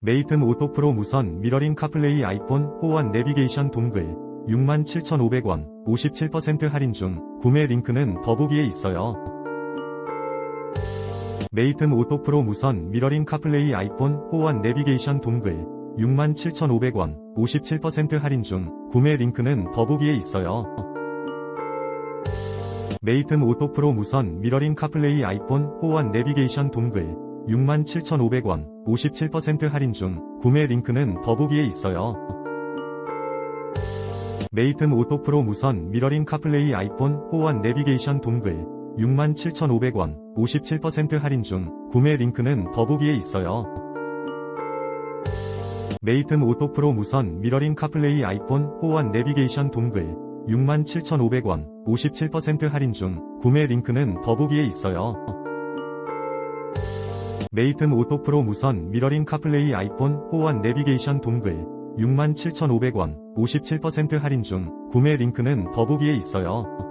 메이튼 오토 프로 무선 미러링 카플레이 아이폰 호환 내비게이션 동글 67,500원 57% 할인 중 구매 링크는 더보기에 있어요. 메이튼 오토 프로 무선 미러링 카플레이 아이폰 호환 내비게이션 동글 67,500원 57% 할인 중 구매 링크는 더보기에 있어요. 메이튼 오토 프로 무선 미러링 카플레이 아이폰 호환 내비게이션 동글 67,500원 57% 할인 중 구매 링크는 더보기에 있어요. 메이튼 오토 프로 무선 미러링 카플레이 아이폰 호환 내비게이션 동글 67,500원 57% 할인 중 구매 링크는 더보기에 있어요. 메이튼 오토 프로 무선 미러링 카플레이 아이폰 호환 내비게이션 동글 67,500원 57% 할인 중 구매 링크는 더보기에 있어요. 메이튼 오토 프로 무선 미러링 카플레이 아이폰 호환 내비게이션 동글 67,500원 57% 할인 중 구매 링크는 더보기에 있어요.